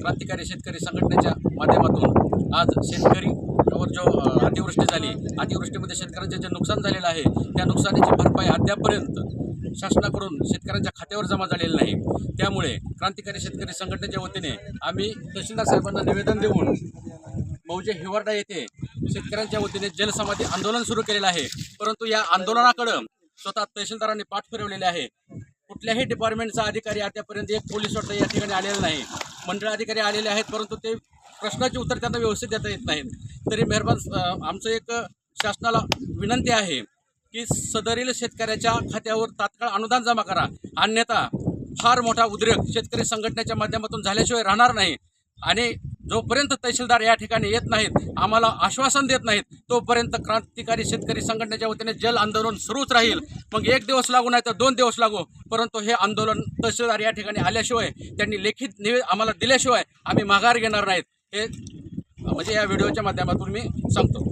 क्रांतिकारी शेतकरी संघटनेच्या माध्यमातून आज शेतकरी वर जो अतिवृष्टी झाली अतिवृष्टीमध्ये शेतकऱ्यांचे जे नुकसान झालेलं आहे त्या नुकसानीची भरपाई अद्यापर्यंत शासनाकडून शेतकऱ्यांच्या खात्यावर जमा झालेली नाही. त्यामुळे क्रांतिकारी शेतकरी संघटनेच्या वतीने आम्ही तहसीलदार साहेबांना निवेदन देऊन मौजे हिवारडा येथे शेतकऱ्यांच्या वतीने जलसमाधी आंदोलन सुरू केलेलं आहे. परंतु या आंदोलनाकडं स्वतः तहसीलदारांनी पाठ फिरवलेले आहे. कुठल्याही डिपार्टमेंटचा अधिकारी आतापर्यंत एक पोलीस वाटतं या ठिकाणी आलेला नाही. मंडळ अधिकारी आलेले आहेत परंतु ते प्रश्नाचे उत्तर त्यांना व्यवस्थित देता येत नाहीत. तरी मेहरबान आमचं एक शासनाला विनंती आहे की सदरील शेतकऱ्याच्या खात्यावर तात्काळ अनुदान जमा करा. अन्यथा फार मोठा उद्रेक शेतकरी संघटनेच्या माध्यमातून झाल्याशिवाय राहणार नाही. आणि जोपर्यंत तहसीलदार या ठिकाणी येत नाहीत आम्हाला आश्वासन देत नाहीत तोपर्यंत क्रांतिकारी शेतकरी संघटनेच्या वतीने जल आंदोलन सुरूच राहील. मग एक दिवस लागू नाही तर दोन दिवस लागू. परंतु हे आंदोलन तहसीलदार या ठिकाणी आल्याशिवाय त्यांनी लेखित निवे आम्हाला दिल्याशिवाय आम्ही माघार घेणार नाहीत. हे म्हणजे या व्हिडिओच्या माध्यमातून मी सांगतो.